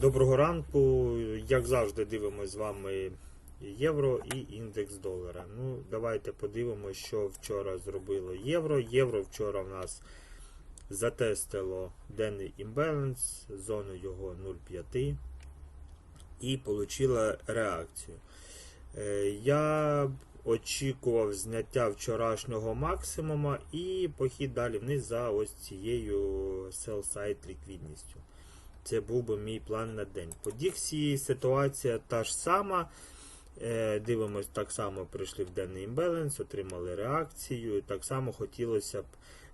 Доброго ранку. Як завжди, дивимося з вами євро і індекс долара. Ну, давайте подивимося, що вчора зробило євро. Євро вчора в нас затестило денний імбаланс, зону його 0,5 і отримала реакцію. Е, Я очікував зняття вчорашнього максимума і похід далі вниз за ось цією sell-side ліквідністю. Це був би мій план на день. По Діксі ситуація та ж сама. Е, Дивимось, так само прийшли в денний імбаланс, отримали реакцію. Так само хотілося б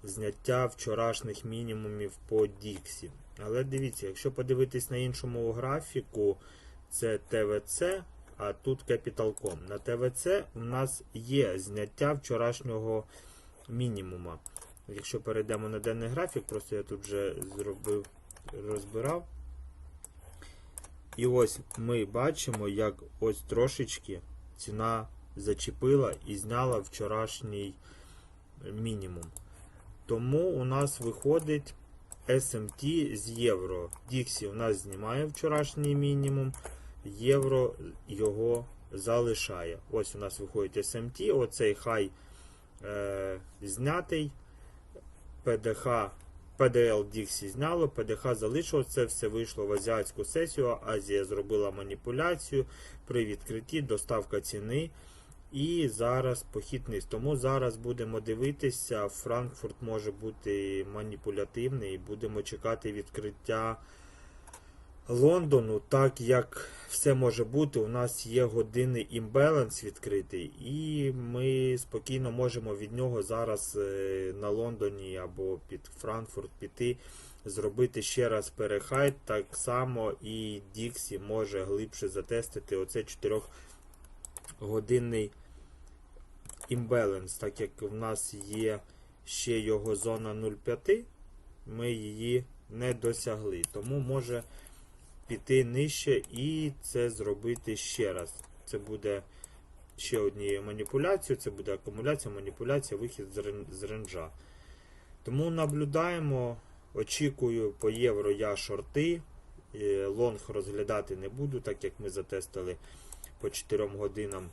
зняття вчорашніх мінімумів по Діксі. Але дивіться, якщо подивитись на іншому графіку, це ТВЦ, а тут Capital.com. На ТВЦ у нас є зняття вчорашнього мінімума. Якщо перейдемо на денний графік, просто я тут вже зробив, розбирав. І ось ми бачимо, як ось трошечки ціна зачепила і зняла вчорашній мінімум. Тому у нас виходить SMT з євро. Діксі у нас знімає вчорашній мінімум, євро його залишає. Ось у нас виходить SMT, оцей хай е, знятий. ПДХ, PDL Діксі зняло, ПДХ залишило це все вийшло в азіатську сесію. Азія зробила маніпуляцію при відкритті, доставка ціни. І зараз похід. Тому зараз будемо дивитися. Франкфурт може бути маніпулятивний будемо чекати відкриття Лондону, так як все може бути. У нас є годинний імбаланс відкритий, і ми спокійно можемо від нього зараз е, на Лондоні або під Франкфурт піти, зробити ще раз перехайт. Так само і Діксі може глибше затестити оце 4 годинний імбаланс, так як в нас є ще його зона 0,5, ми її не досягли. Тому може піти нижче і це зробити ще раз. Це буде ще однією маніпуляцією, це буде акумуляція, маніпуляція, вихід з ренджа. Тому наблюдаємо, очікую по євро я шорти. Е, Лонг розглядати не буду, так як ми затестили по 4 годинам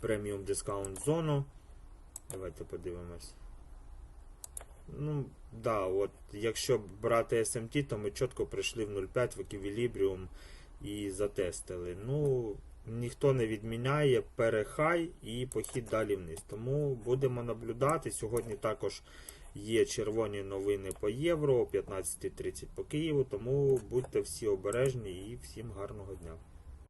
преміум дискаунт зону. Давайте подивимось. Ну, да, от, якщо брати SMT, то ми чітко прийшли в 0,5 в еквілібріум і затестили. Ну, ніхто не відміняє перехай і похід далі вниз. Тому будемо наблюдати. Сьогодні також є червоні новини по євро о 15.30 по Києву. Тому будьте всі обережні і всім гарного дня.